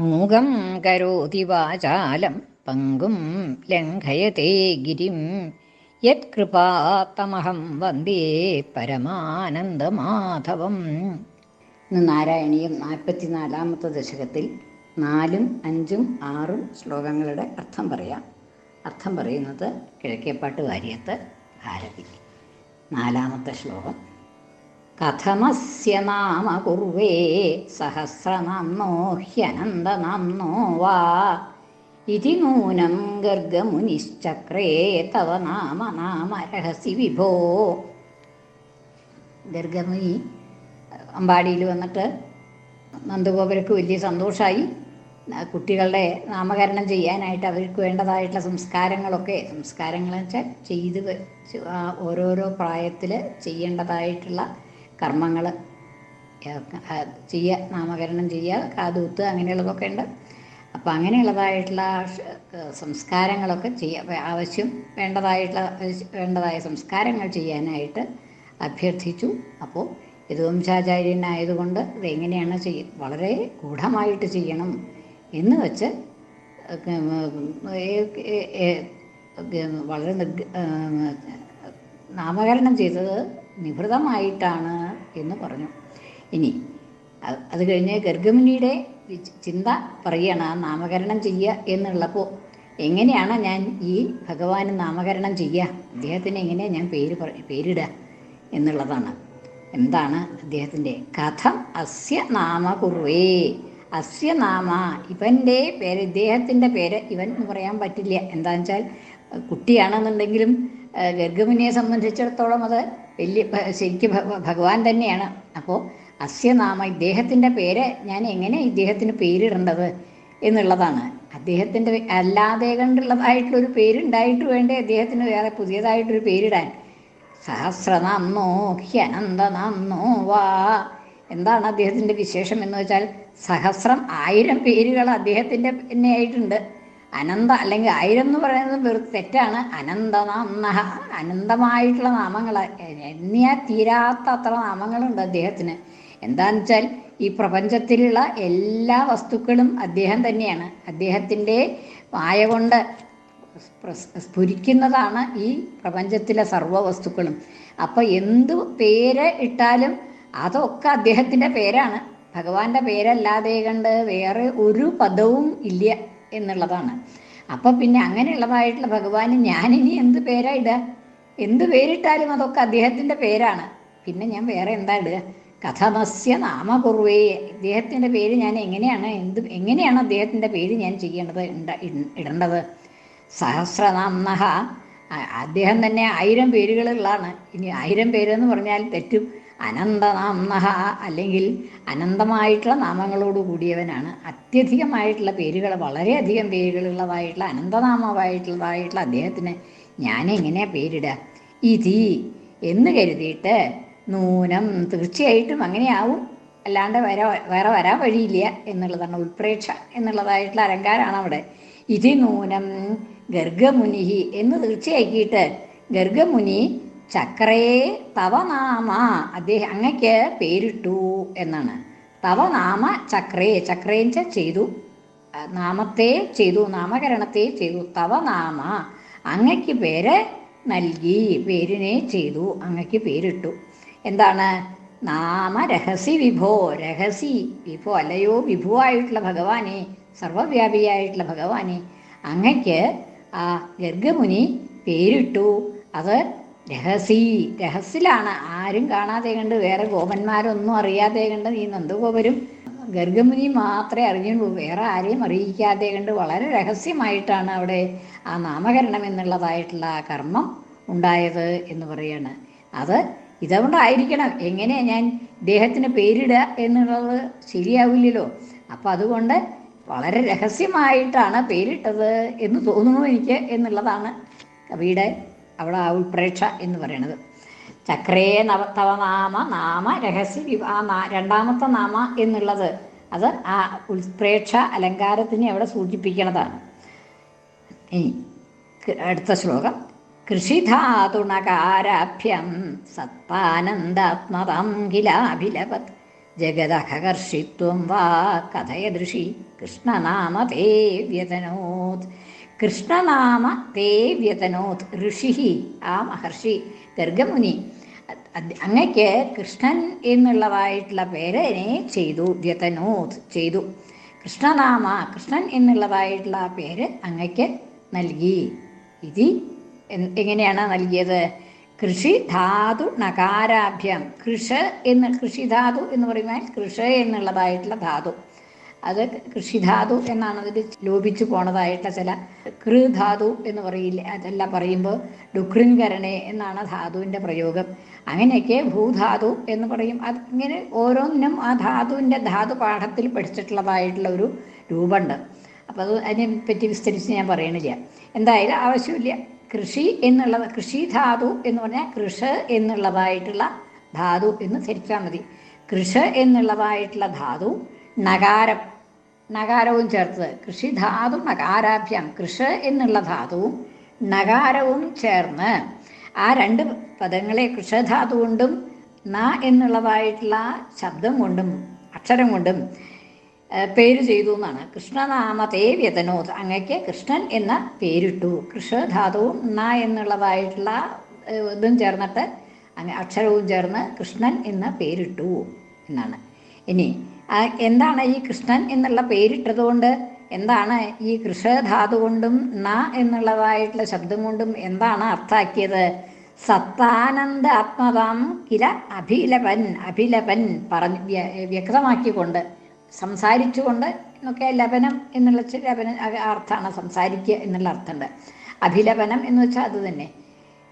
മൂകം കരോതി വാചാലം പങ്കും ലംഘയത്തെ ഗിരിം. യത്കൃപാത്തമഹം വന്ദേ പരമാനന്ദമാധവം. ഇന്ന് നാരായണീയം നാൽപ്പത്തിനാലാമത്തെ ദശകത്തിൽ നാലും അഞ്ചും ആറും ശ്ലോകങ്ങളുടെ അർത്ഥം പറയാം. അർത്ഥം പറയുന്നത് കിഴക്കേപ്പാട്ട് വാര്യത്ത് ഭാരതി നാലാമത്തെ ശ്ലോകം. കഥമസ്യ നാമ കുർവേ സഹസ്രനാംനോ ഹ്യനന്ദനാംനോ വാ. ഇതി നൂനം ഗർഗമുനിശ്ചക്രേ തവ നാമ നാമ രഹസി വിഭോ. ഗർഗമുനി അമ്പാടിയിൽ വന്നിട്ട് നന്ദഗോപുരക്ക് വലിയ സന്തോഷമായി കുട്ടികളുടെ നാമകരണം ചെയ്യാനായിട്ട് അവർക്ക് വേണ്ടതായിട്ടുള്ള സംസ്കാരങ്ങളൊക്കെ സംസ്കാരങ്ങളെന്ന് വെച്ചാൽ ചെയ്ത് ഓരോരോ പ്രായത്തിൽ ചെയ്യേണ്ടതായിട്ടുള്ള കർമ്മങ്ങൾ ചെയ്യുക നാമകരണം ചെയ്യുക കാതൂത്ത് അങ്ങനെയുള്ളതൊക്കെ ഉണ്ട് അപ്പോൾ അങ്ങനെയുള്ളതായിട്ടുള്ള സംസ്കാരങ്ങളൊക്കെ ചെയ്യുക ആവശ്യം വേണ്ടതായിട്ടുള്ള വേണ്ടതായ സംസ്കാരങ്ങൾ ചെയ്യാനായിട്ട് അഭ്യർത്ഥിച്ചു അപ്പോൾ യദുവംശാചാര്യനായതുകൊണ്ട് ഇതെങ്ങനെയാണ് ചെയ്യ വളരെ ഗൂഢമായിട്ട് ചെയ്യണം എന്ന് വെച്ച് വളരെ നാമകരണം ചെയ്തത് നിഭൃതമായിട്ടാണ് എന്ന് പറഞ്ഞു. ഇനി അത് കഴിഞ്ഞ് ഗർഗമുനിയുടെ ചിന്ത പറയണ നാമകരണം ചെയ്യുക എന്നുള്ളപ്പോൾ എങ്ങനെയാണ് ഞാൻ ഈ ഭഗവാന് നാമകരണം ചെയ്യുക അദ്ദേഹത്തിന് എങ്ങനെയാണ് ഞാൻ പേര് പേരിടുക എന്നുള്ളതാണ്. എന്താണ് അദ്ദേഹത്തിന്റെ കഥം? അസ്യ നാമ കുർവേ അസ്യ നാമ ഇവന്റെ പേര് ഇദ്ദേഹത്തിന്റെ പേര് ഇവൻ എന്ന് പറയാൻ പറ്റില്ല. എന്താണെന്ന് വെച്ചാൽ കുട്ടിയാണെന്നുണ്ടെങ്കിലും ഗർഗമുനിയെ സംബന്ധിച്ചിടത്തോളം അത് വലിയ ശരിക്കും ഭഗവാൻ തന്നെയാണ്. അപ്പോൾ അസ്യനാമ ഇദ്ദേഹത്തിന്റെ പേര് ഞാൻ എങ്ങനെ ഇദ്ദേഹത്തിന് പേരിടേണ്ടത് എന്നുള്ളതാണ്. അദ്ദേഹത്തിന്റെ അല്ലാതെ കണ്ടുള്ളതായിട്ടുള്ളൊരു പേരുണ്ടായിട്ട് വേണ്ടേ അദ്ദേഹത്തിന് വേറെ പുതിയതായിട്ടൊരു പേരിടാൻ? സഹസ്രനാംനോ ഹ്യനന്ദനാംനോ വാ എന്താണ് അദ്ദേഹത്തിന്റെ വിശേഷം എന്ന് വെച്ചാൽ സഹസ്രം ആയിരം പേരുകൾ അദ്ദേഹത്തിന്റെ തന്നെ ആയിട്ടുണ്ട്. അനന്ത അല്ലെങ്കിൽ ആയിരം എന്ന് പറയുന്നത് വെറും തെറ്റാണ്. അനന്തനാംന അനന്തമായിട്ടുള്ള നാമങ്ങൾ എണ്ണിയാൽ തീരാത്ത അത്ര നാമങ്ങളുണ്ട് അദ്ദേഹത്തിന്. എന്താണെന്ന് വെച്ചാൽ ഈ പ്രപഞ്ചത്തിലുള്ള എല്ലാ വസ്തുക്കളും അദ്ദേഹം തന്നെയാണ്. അദ്ദേഹത്തിന്റെ മായ കൊണ്ട് സ്ഫുരിക്കുന്നതാണ് ഈ പ്രപഞ്ചത്തിലെ സർവ വസ്തുക്കളും. അപ്പോൾ എന്ത് പേര് ഇട്ടാലും അതൊക്കെ അദ്ദേഹത്തിന്റെ പേരാണ്. ഭഗവാന്റെ പേരല്ലാതെ കണ്ട് വേറെ ഒരു പദവും ഇല്ല. എന്നുള്ളതാണ്. അപ്പോൾ പിന്നെ അങ്ങനെയുള്ളതായിട്ടുള്ള ഭഗവാന് ഇനി എന്ത് പേരാ ഇടുക എന്ത് പേരിട്ടാലും അതൊക്കെ അദ്ദേഹത്തിന്റെ പേരാണ്. പിന്നെ ഞാൻ വേറെ എന്താ ഇടുക? കഥമസ്യ നാമകുറുവേ ഇദ്ദേഹത്തിന്റെ പേര് ഞാൻ എങ്ങനെയാണ് എന്ത് എങ്ങനെയാണ് അദ്ദേഹത്തിന്റെ പേര് ഞാൻ ചെയ്യേണ്ടത് ഇടേണ്ടത്? സഹസ്രനാംനഹ അദ്ദേഹം തന്നെ ആയിരം പേരുകളുള്ളതാണ്. ഇനി ആയിരം പേരെന്ന് പറഞ്ഞാൽ തെറ്റും. അനന്തനാംനഹ അല്ലെങ്കിൽ അനന്തമായിട്ടുള്ള നാമങ്ങളോട് കൂടിയവനാണ്. അത്യധികമായിട്ടുള്ള പേരുകൾ വളരെയധികം പേരുകളുള്ളതായിട്ടുള്ള അനന്തനാമമായിട്ടുള്ളതായിട്ടുള്ള അദ്ദേഹത്തിന് ഞാൻ എങ്ങനെയാ പേരിടുക? ഇതി എന്ന് കരുതിയിട്ട് നൂനം തീർച്ചയായിട്ടും അങ്ങനെയാവും. അല്ലാണ്ട് വര വേറെ വരാൻ വഴിയില്ല എന്നുള്ളതാണ് ഉൾപ്രേക്ഷ എന്നുള്ളതായിട്ടുള്ള അലങ്കാരമാണ് അവിടെ. ഇതി നൂനം ഗർഗമുനിഹി എന്ന് തീർച്ചയാക്കിയിട്ട് ഗർഗമുനി ചക്രേ തവനാമ അദ്ദേഹം അങ്ങക്ക് പേരിട്ടു എന്നാണ്. തവനാമ ചക്രേ. ചക്രേഞ്ച ചെയ്തു നാമത്തെ ചെയ്തു നാമകരണത്തെ ചെയ്തു. തവനാമ അങ്ങക്ക് പേര് നൽകി പേരിനെ ചെയ്തു അങ്ങക്ക് പേരിട്ടു. എന്താണ്? നാമ രഹസി വിഭോ. രഹസി വിഭോ അല്ലയോ? വിഭുവായിട്ടുള്ള ഭഗവാനെ സർവവ്യാപിയായിട്ടുള്ള ഭഗവാനെ അങ്ങക്ക് ആ ഗർഗമുനി പേരിട്ടു. അത് രഹസി രഹസ്യലാണ് ആരും കാണാതെ കണ്ട് വേറെ ഗോപന്മാരൊന്നും അറിയാതെ കണ്ട് നീ നന്ദഗോപരും ഗർഗമുനി മാത്രമേ അറിഞ്ഞുള്ളൂ. വേറെ ആരെയും അറിയിക്കാതെ കണ്ട് വളരെ രഹസ്യമായിട്ടാണ് അവിടെ ആ നാമകരണം എന്നുള്ളതായിട്ടുള്ള ആ കർമ്മം ഉണ്ടായത് എന്ന് പറയാണ്. അത് ഇതുകൊണ്ടായിരിക്കണം എങ്ങനെ ഞാൻ ഇദ്ദേഹത്തിന് പേരിടുക എന്നുള്ളത് ശരിയാവില്ലല്ലോ. അപ്പം അതുകൊണ്ട് വളരെ രഹസ്യമായിട്ടാണ് പേരിട്ടത് എന്ന് തോന്നുന്നു എനിക്ക് എന്നുള്ളതാണ് കവിയുടെ അവിടെ ഉൾപ്രേക്ഷ എന്ന് പറയണത്. ചക്രേ നവ നാമ നാമ രഹസ്യ വിവാ രണ്ടാമത്തെ നാമ എന്നുള്ളത് അത് ആ ഉൾപ്രേക്ഷ അലങ്കാരത്തിനെ അവിടെ സൂചിപ്പിക്കുന്നതാണ് ഇനി അടുത്ത ശ്ലോകം. കൃഷിധാതുണകാരാഭ്യം സത്താനന്ദാത്മതം കിലാഭിലപത് ജഗദഹകർഷിത്വം വാ കഥയദൃഷി കൃഷ്ണനാമതേ വ്യതനോത് കൃഷ്ണനാമ തേ വ്യതനോത് ഋഷി ആ മഹർഷി ഗർഗമുനി അങ്ങക്ക് കൃഷ്ണൻ എന്നുള്ളതായിട്ടുള്ള പേരിനെ ചെയ്തു. വ്യതനോത് ചെയ്തു. കൃഷ്ണനാമ കൃഷ്ണൻ എന്നുള്ളതായിട്ടുള്ള പേര് അങ്ങയ്ക്ക് നൽകി. ഇതി എങ്ങനെയാണ് നൽകിയത്? കൃഷി ധാതു നകാരാഭ്യം. കൃഷ എന്ന് കൃഷി ധാതു എന്ന് പറയുമ്പോൾ കൃഷ എന്നുള്ളതായിട്ടുള്ള ധാതു. അത് കൃഷിധാതു എന്നാണ് അതിൽ ലോപിച്ചു പോണതായിട്ട് ചില കൃധാതു എന്ന് പറയില്ല അതെല്ലാം പറയുമ്പോൾ ഡുക്രിൻകരണേ എന്നാണ് ധാതുവിന്റെ പ്രയോഗം. അങ്ങനെയൊക്കെ ഭൂധാതു എന്ന് പറയും. അത് ഇങ്ങനെ ഓരോന്നിനും ആ ധാതുവിന്റെ ധാതു പാഠത്തിൽ പഠിച്ചിട്ടുള്ളതായിട്ടുള്ള ഒരു രൂപമുണ്ട്. അപ്പോൾ അത് അതിനെ പറ്റി വിസ്തരിച്ച് ഞാൻ പറയണില്ല. എന്തായാലും ആവശ്യമില്ല. കൃഷി എന്നുള്ളത് കൃഷിധാതു എന്ന് പറഞ്ഞാൽ കൃഷ എന്നുള്ളതായിട്ടുള്ള ധാതു എന്ന് ധരിച്ചാൽ മതി. കൃഷ എന്നുള്ളതായിട്ടുള്ള ധാതു നകാരം. നകാരവും ചേർത്തത് കൃഷി ധാതു നകാരാഭ്യം കൃഷ എന്നുള്ള ധാതുവും നകാരവും ചേർന്ന് ആ രണ്ട് പദങ്ങളെ കൃഷധാതു കൊണ്ടും ന എന്നുള്ളതായിട്ടുള്ള ശബ്ദം കൊണ്ടും അക്ഷരം കൊണ്ടും പേര് ചെയ്തു എന്നാണ്. കൃഷ്ണനാമത്തെ വ്യതനോത് അങ്ങയ്ക്ക് കൃഷ്ണൻ എന്ന പേരിട്ടു. കൃഷധാതുവും ന എന്നുള്ളതായിട്ടുള്ള ഇതും ചേർന്നിട്ട് അക്ഷരവും ചേർന്ന് കൃഷ്ണൻ എന്ന പേരിട്ടു എന്നാണ്. ഇനി എന്താണ് ഈ കൃഷ്ണൻ എന്നുള്ള പേരിട്ടതുകൊണ്ട്? എന്താണ് ഈ കൃഷധാതു കൊണ്ടും ന എന്നുള്ളതായിട്ടുള്ള ശബ്ദം കൊണ്ടും എന്താണ് അർത്ഥാക്കിയത് സത്താനന്ദ ആത്മതാം കില അഭിലപൻ അഭിലപൻ പറഞ്ഞ് വ്യ- വ്യക്തമാക്കിക്കൊണ്ട് സംസാരിച്ചുകൊണ്ട് എന്നൊക്കെ ലപനം എന്നുള്ള ലപനം അർത്ഥമാണ് സംസാരിക്കുക എന്നുള്ള അർത്ഥമുണ്ട്. അഭിലപനം എന്ന് വെച്ചാൽ അത് തന്നെ.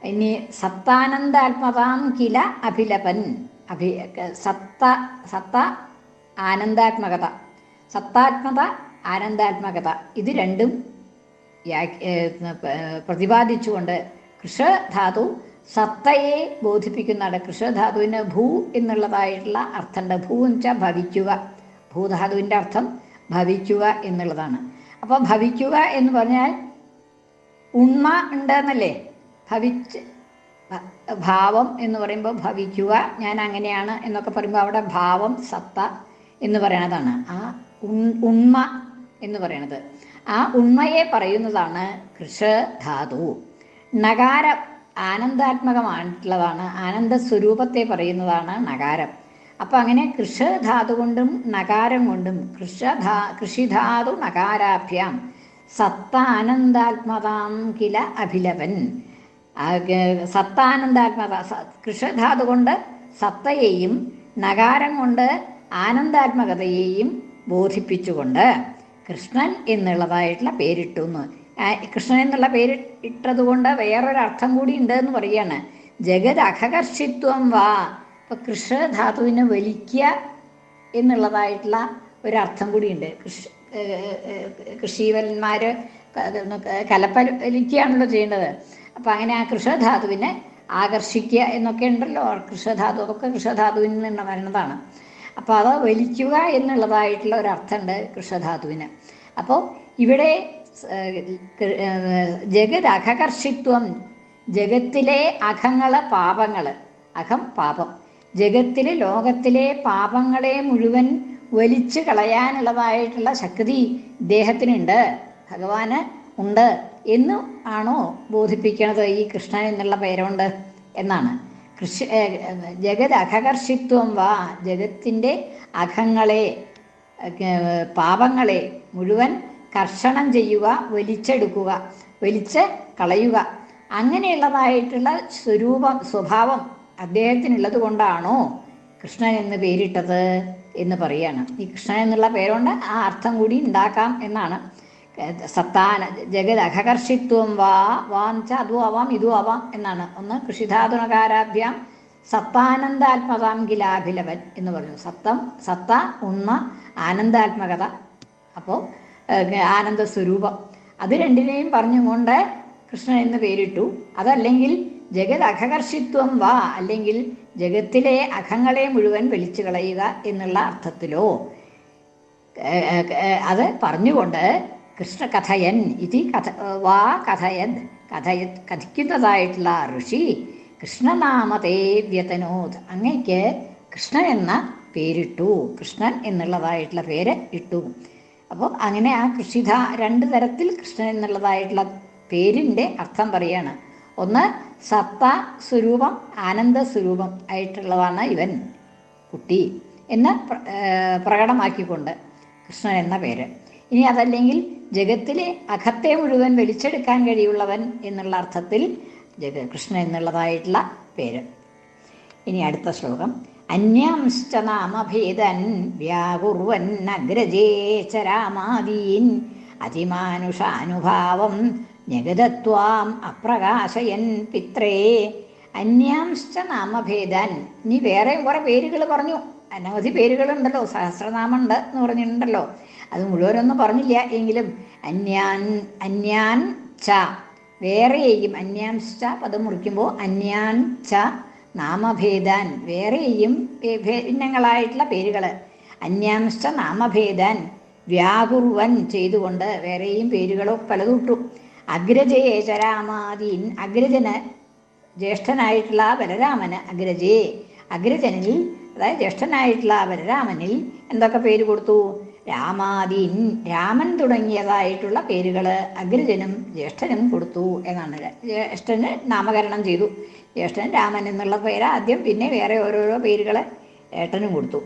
ഇനി സത്താനന്ദാത്മതാം കില അഭിലപൻ അഭി സത്ത സത്ത ആനന്ദാത്മകത. സത്താത്മത ആനന്ദാത്മകത. ഇത് രണ്ടും പ്രതിപാദിച്ചുകൊണ്ട് കൃഷധാതു സത്തയെ ബോധിപ്പിക്കുന്നതാണ്. കൃഷധാതുവിന് ഭൂ എന്നുള്ളതായിട്ടുള്ള അർത്ഥമുണ്ട് ഭൂ എന്ന് വെച്ചാൽ ഭവിക്കുക. ഭൂധാതുവിന്റെ അർത്ഥം ഭവിക്കുക എന്നുള്ളതാണ്. അപ്പോൾ ഭവിക്കുക എന്ന് പറഞ്ഞാൽ ഉണ്മ ഉണ്ടെന്നല്ലേ? ഭവിച്ച് ഭാവം എന്ന് പറയുമ്പോൾ ഭവിക്കുക ഞാൻ അങ്ങനെയാണ് എന്നൊക്കെ പറയുമ്പോൾ അവിടെ ഭാവം സത്ത എന്ന് പറയണതാണ്. ആ ഉണ്മ എന്ന് പറയണത്. ആ ഉണ്മയെ പറയുന്നതാണ് കൃഷധാതു നഗാരം ആനന്ദാത്മകമായിട്ടുള്ളതാണ് ആനന്ദ സ്വരൂപത്തെ പറയുന്നതാണ് നഗാരം അപ്പം അങ്ങനെ കൃഷധാതു കൊണ്ടും നഗാരം കൊണ്ടും കൃഷധാ കൃഷിധാതു നഗാരാഭ്യാം സത്താനന്ദാത്മതാം കില അഭിലവൻ. സത്താനന്ദാത്മത കൃഷധാതു കൊണ്ട് സത്തയെയും നഗാരം കൊണ്ട് ആനന്ദാത്മകതയെയും ബോധിപ്പിച്ചുകൊണ്ട് കൃഷ്ണൻ എന്നുള്ളതായിട്ടുള്ള പേരിട്ടു എന്ന് കൃഷ്ണൻ എന്നുള്ള പേര് ഇട്ടത് കൊണ്ട് വേറൊരർത്ഥം കൂടി ഉണ്ട് എന്ന് പറയാണ് ജഗത് അഖകർഷിത്വം വാ ഇപ്പൊ കൃഷ്ണധാതുവിനെ വലിക്കുക എന്നുള്ളതായിട്ടുള്ള ഒരു ഒരർത്ഥം കൂടിയുണ്ട് കൃഷി കൃഷിവന്മാർ കലപ്പ വലിക്കുകയാണല്ലോ ചെയ്യേണ്ടത്. അപ്പം അങ്ങനെ ആ കൃഷധാതുവിനെ ആകർഷിക്കുക എന്നൊക്കെ ഉണ്ടല്ലോ. കൃഷധാതു ഒക്കെ കൃഷധാതുവിൽ നിന്ന് വരുന്നതാണ് അപ്പോൾ അത് വലിക്കുക എന്നുള്ളതായിട്ടുള്ള ഒരർത്ഥമുണ്ട് കൃഷധാതുവിന് അപ്പോൾ ഇവിടെ ജഗത് അഘകർഷിത്വം ജഗത്തിലെ അഖങ്ങൾ പാപങ്ങൾ അഖം പാപം. ജഗത്തിലെ ലോകത്തിലെ പാപങ്ങളെ മുഴുവൻ വലിച്ചു കളയാനുള്ളതായിട്ടുള്ള ശക്തി ഇദ്ദേഹത്തിനുണ്ട് ഭഗവാന് ഉണ്ട് എന്ന് ആണോ ബോധിപ്പിക്കണത് ഈ കൃഷ്ണൻ എന്നുള്ള പേരുണ്ട് എന്നാണ്. കൃഷി ജഗത് അഖകർഷിത്വം വാ. ജഗത്തിന്റെ അഖങ്ങളെ പാപങ്ങളെ മുഴുവൻ കർഷണം ചെയ്യുക വലിച്ചെടുക്കുക വലിച്ച് കളയുക. അങ്ങനെയുള്ളതായിട്ടുള്ള സ്വരൂപം സ്വഭാവം അദ്ദേഹത്തിനുള്ളത് കൊണ്ടാണോ കൃഷ്ണൻ എന്ന് പേരിട്ടത് എന്ന് പറയാണ്. ഈ കൃഷ്ണൻ എന്നുള്ള പേരുകൊണ്ട് ആ അർത്ഥം കൂടി ഉണ്ടാക്കാം എന്നാണ്. സത്താന ജഗത് അഘകർഷിത്വം വാ വാന്ന് വെച്ചാൽ അതും ആവാം ഇതും ആവാം എന്നാണ്. ഒന്ന് കൃഷിധാതുണകാരാഭ്യാം സത്താനന്ദാത്മതാം ഗിലാഭിലവൻ എന്ന് പറഞ്ഞു. സത്തം സത്ത ഒന്ന് ആനന്ദാത്മകത. അപ്പോൾ ആനന്ദ സ്വരൂപം അത് രണ്ടിനെയും പറഞ്ഞുകൊണ്ട് കൃഷ്ണൻ എന്ന് പേരിട്ടു. അതല്ലെങ്കിൽ ജഗത് അഖകർഷിത്വം വാ അല്ലെങ്കിൽ ജഗത്തിലെ അഖങ്ങളെ മുഴുവൻ വലിച്ചു കളയുക എന്നുള്ള അർത്ഥത്തിലോ അത് പറഞ്ഞുകൊണ്ട് കൃഷ്ണ കഥയൻ ഇതി കഥ വാ കഥയൻ കഥയ കഥിക്കുന്നതായിട്ടുള്ള ഋഷി കൃഷ്ണനാമതേ വ്യതനോത്. അങ്ങയ്ക്ക് കൃഷ്ണൻ എന്ന പേരിട്ടു. കൃഷ്ണൻ എന്നുള്ളതായിട്ടുള്ള പേര് ഇട്ടു. അപ്പോൾ അങ്ങനെ ആ കൃഷിധ രണ്ട് തരത്തിൽ കൃഷ്ണൻ എന്നുള്ളതായിട്ടുള്ള പേരിന്റെ അർത്ഥം പറയാണ്. ഒന്ന് സത്ത സ്വരൂപം ആനന്ദ സ്വരൂപം ആയിട്ടുള്ളതാണ് ഇവൻ കുട്ടി എന്ന് പ്രകടമാക്കിക്കൊണ്ട് കൃഷ്ണൻ എന്ന പേര്. ഇനി അതല്ലെങ്കിൽ ജഗത്തിലെ അഖത്തെ മുഴുവൻ വലിച്ചെടുക്കാൻ കഴിയുള്ളവൻ എന്നുള്ള അർത്ഥത്തിൽ ജഗ കൃഷ്ണൻ എന്നുള്ളതായിട്ടുള്ള പേര്. ഇനി അടുത്ത ശ്ലോകം. അന്യാംശ്ച നാമഭേദൻ വ്യാകുർവൻ അഗ്രജേ ച രാമാദീൻ അതിമാനുഷാനുഭാവം ജഗതത്വാം അപ്രകാശയൻ പിത്രേ. അന്യാംശ്ച നാമഭേദൻ. നീ വേറെയും കുറെ പേരുകൾ പറഞ്ഞു. അനവധി പേരുകളുണ്ടല്ലോ സഹസ്രനാമുണ്ട് എന്ന് പറഞ്ഞിട്ടുണ്ടല്ലോ. അത് മുഴുവനൊന്നും പറഞ്ഞില്ല. എങ്കിലും അന്യാൻ അന്യാൻ ച വേറെയും അന്യാംശ്ച പദം മുറിക്കുമ്പോൾ അന്യാൻ ച നാമഭേദാൻ വേറെയും ഭിന്നങ്ങളായിട്ടുള്ള പേരുകൾ അന്യാംശ്ച നാമഭേദാൻ വ്യാകുർവൻ ചെയ്തുകൊണ്ട് വേറെയും പേരുകളോ പലതുട്ടു അഗ്രജയെ ചരാമാദീൻ അഗ്രജന് ജ്യേഷ്ഠനായിട്ടുള്ള ബലരാമന് അഗ്രജേ അഗ്രജനിൽ അതായത് ജ്യേഷ്ഠനായിട്ടുള്ള ബലരാമനിൽ എന്തൊക്കെ പേര് കൊടുത്തു? രാമാദീൻ രാമൻ തുടങ്ങിയതായിട്ടുള്ള പേരുകൾ അഗ്രജനും ജ്യേഷ്ഠനും കൊടുത്തു എന്നാണ്. ജ്യേഷ്ഠന് നാമകരണം ചെയ്തു. ജ്യേഷ്ഠൻ രാമൻ എന്നുള്ള പേര് ആദ്യം പിന്നെ വേറെ ഓരോരോ പേരുകൾ ഏട്ടനും കൊടുത്തു.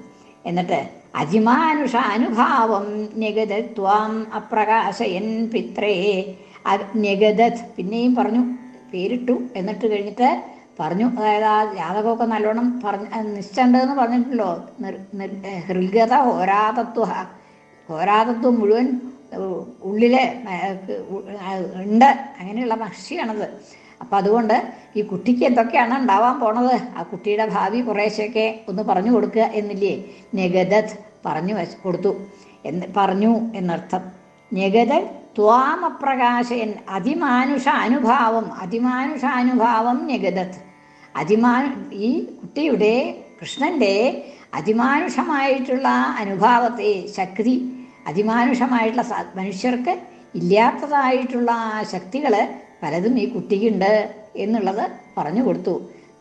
എന്നിട്ട് അജിമാനുഷ അനുഭാവം നിഗതത്വാം അപ്രകാശയൻ പിത്രേ. നിഗതത് പിന്നെയും പറഞ്ഞു പേരിട്ടു. എന്നിട്ട് കഴിഞ്ഞിട്ട് പറഞ്ഞു അതായത് ആ ജാതകമൊക്കെ നല്ലോണം പറഞ്ഞ് നിശ്ചണ്ടെന്ന് പറഞ്ഞിട്ടുണ്ടല്ലോ ഹൃഗത ഹോരാതത്വ ഹോരാതത്വം മുഴുവൻ ഉള്ളിലെ ഉണ്ട് അങ്ങനെയുള്ള മഹർഷിയാണത് അപ്പം അതുകൊണ്ട് ഈ കുട്ടിക്ക് എന്തൊക്കെയാണ് ഉണ്ടാവാൻ പോണത്? ആ കുട്ടിയുടെ ഭാവി കുറേശ്ശൊക്കെ ഒന്ന് പറഞ്ഞു കൊടുക്കുക എന്നില്ലേ? നിഗതത് പറഞ്ഞു വച്ച് കൊടുത്തു. എന്ന് പറഞ്ഞു എന്നർത്ഥം. നിഗതൻ ത്വാമപ്രകാശയൻ അതിമാനുഷ അനുഭാവം അതിമാനുഷ അനുഭാവം നിഗതത് അതിമാൻ ഈ കുട്ടിയുടെ കൃഷ്ണന്റെ അതിമാനുഷമായിട്ടുള്ള അനുഭാവത്തെ ശക്തി അതിമാനുഷമായിട്ടുള്ള മനുഷ്യർക്ക് ഇല്ലാത്തതായിട്ടുള്ള ശക്തികൾ പലതും ഈ കുട്ടിക്കുണ്ട് എന്നുള്ളത് പറഞ്ഞു കൊടുത്തു.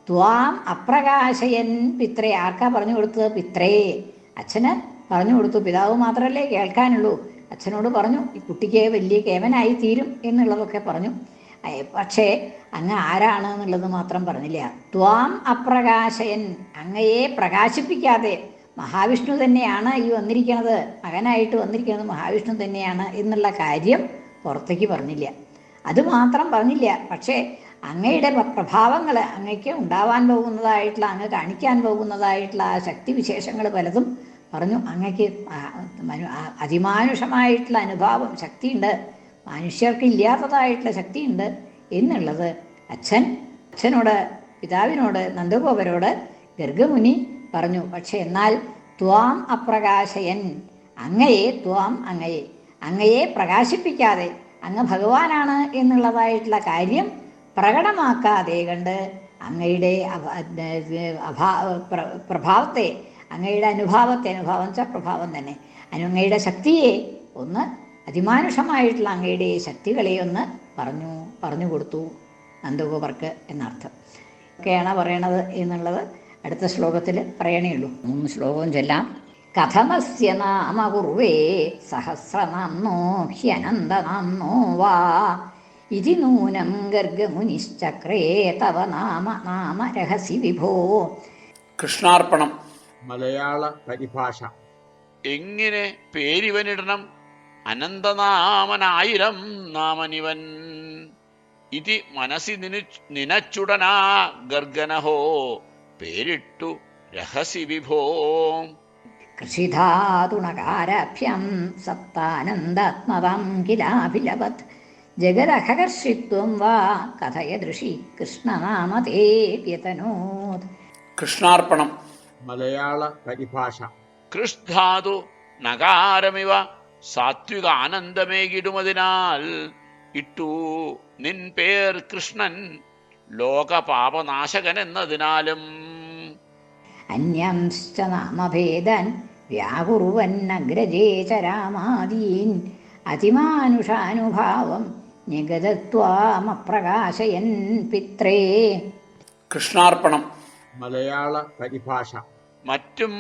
ത്വാം അപ്രകാശയൻ പിത്രേ ആർക്കാ പറഞ്ഞു കൊടുത്തത്? പിത്രേ. അച്ഛന് പറഞ്ഞു കൊടുത്തു. പിതാവ് മാത്രമല്ലേ കേൾക്കാനുള്ളൂ. അച്ഛനോട് പറഞ്ഞു ഈ കുട്ടിക്ക് വലിയ കേമനായി തീരും എന്നുള്ളതൊക്കെ പറഞ്ഞു. പക്ഷേ അങ്ങ് ആരാണ് എന്നുള്ളത് മാത്രം പറഞ്ഞില്ല. ത്വാം അപ്രകാശയൻ. അങ്ങയെ പ്രകാശിപ്പിക്കാതെ മഹാവിഷ്ണു തന്നെയാണ് ഈ വന്നിരിക്കുന്നത് മകനായിട്ട് വന്നിരിക്കുന്നത് മഹാവിഷ്ണു തന്നെയാണ് എന്നുള്ള കാര്യം പുറത്തേക്ക് പറഞ്ഞില്ല. അതുമാത്രം പറഞ്ഞില്ല. പക്ഷേ അങ്ങയുടെ പ്രഭാവങ്ങൾ അങ്ങയ്ക്ക് ഉണ്ടാവാൻ പോകുന്നതായിട്ടുള്ള അങ്ങ് കാണിക്കാൻ പോകുന്നതായിട്ടുള്ള ആ ശക്തിവിശേഷങ്ങൾ പലതും പറഞ്ഞു. അങ്ങയ്ക്ക് അതിമാനുഷമായിട്ടുള്ള അനുഭാവം ശക്തിയുണ്ട്. മനുഷ്യർക്ക് ഇല്ലാത്തതായിട്ടുള്ള ശക്തിയുണ്ട് എന്നുള്ളത് അച്ഛൻ അച്ഛനോട് പിതാവിനോട് നന്ദഗോപരോട് ഗർഗമുനി പറഞ്ഞു. പക്ഷെ എന്നാൽ ത്വാം അപ്രകാശയൻ. അങ്ങയെ ത്വാം അങ്ങയെ. അങ്ങയെ പ്രകാശിപ്പിക്കാതെ അങ്ങ് ഭഗവാനാണ് എന്നുള്ളതായിട്ടുള്ള കാര്യം പ്രകടമാക്കാതെ കണ്ട് അങ്ങയുടെ അഭാ പ്രഭാവത്തെ അങ്ങയുടെ അനുഭാവത്തെ അനുഭാവം വെച്ചാൽ പ്രഭാവം തന്നെ അനുങ്ങയുടെ ശക്തിയെ ഒന്ന് അതിമാനുഷമായിട്ടുള്ള അങ്ങയുടെ ശക്തികളെ ഒന്ന് പറഞ്ഞു പറഞ്ഞു കൊടുത്തു. നന്ദഗോപർക്ക് എന്നർത്ഥം. ഒക്കെയാണ് പറയണത് എന്നുള്ളത് അടുത്ത ശ്ലോകത്തിൽ പറയണേ ഉള്ളൂ. മൂന്ന് ശ്ലോകവും ചൊല്ലാം. കഥമസ്യ നാമ കുർവേ സഹസ്രനാംനോ വാ ഇതി നൂനം ഗർഗമുനിശ്ചക്രേ തവ നാമ നാമ രഹസി വിഭോ. കൃഷ്ണാർപ്പണം മലയാള പരിഭാഷ. എങ്ങനെ പേരിവനിടണം? അനന്തനാമനായിരം നാമനിവൻ. ഇതി മനസ്സി നിന നിനച്ചുടനാ ഗർഗനഹോ പേരിട്ടു രഹസി വിഭോ. കൃഷിധാതുണകാരഭ്യം സപ്താനന്ദാത്മതാം കിലാഭിലവത് ജഗദഹകർഷിത്വം വാ കഥയദൃശി കൃഷ്ണനാമതേ വ്യതനോത്. കൃഷ്ണാർപ്പണം മലയാള പരിഭാഷ. കൃഷ്ധാതു നകാരമിവ. സാത്വിക ആനന്ദമേകിടുമതിനാൽ ഇട്ടു. നിൻ പേർ കൃഷ്ണൻ ലോകപാപനാശകൻ എന്നതിനാലും അന്യംശ്ച നാമഭേദൻ ച രാമാദീൻ. അതിമാനുഷാനുഭാവം നിഗതത്വാമപ്രകാശയൻ പിത്രേ. കൃഷ്ണാർപ്പണം. മലയാള പരിഭാഷ. മറ്റും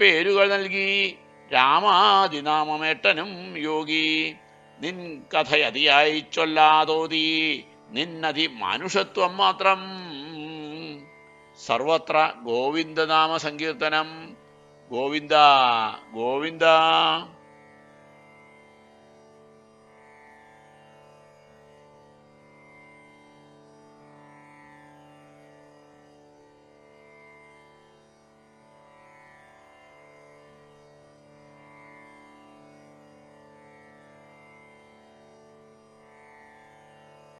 പേരുകൾ നൽകി. രാമാതിനാമമേട്ടനും യോഗി. നിൻ കഥയതിയായി ചൊല്ലാതോതി. നിന്നതി മനുഷ്യത്വം മാത്രം. സർവത്ര ഗോവിന്ദനാമ സങ്കീർത്തനം. ഗോവിന്ദ ഗോവിന്ദ.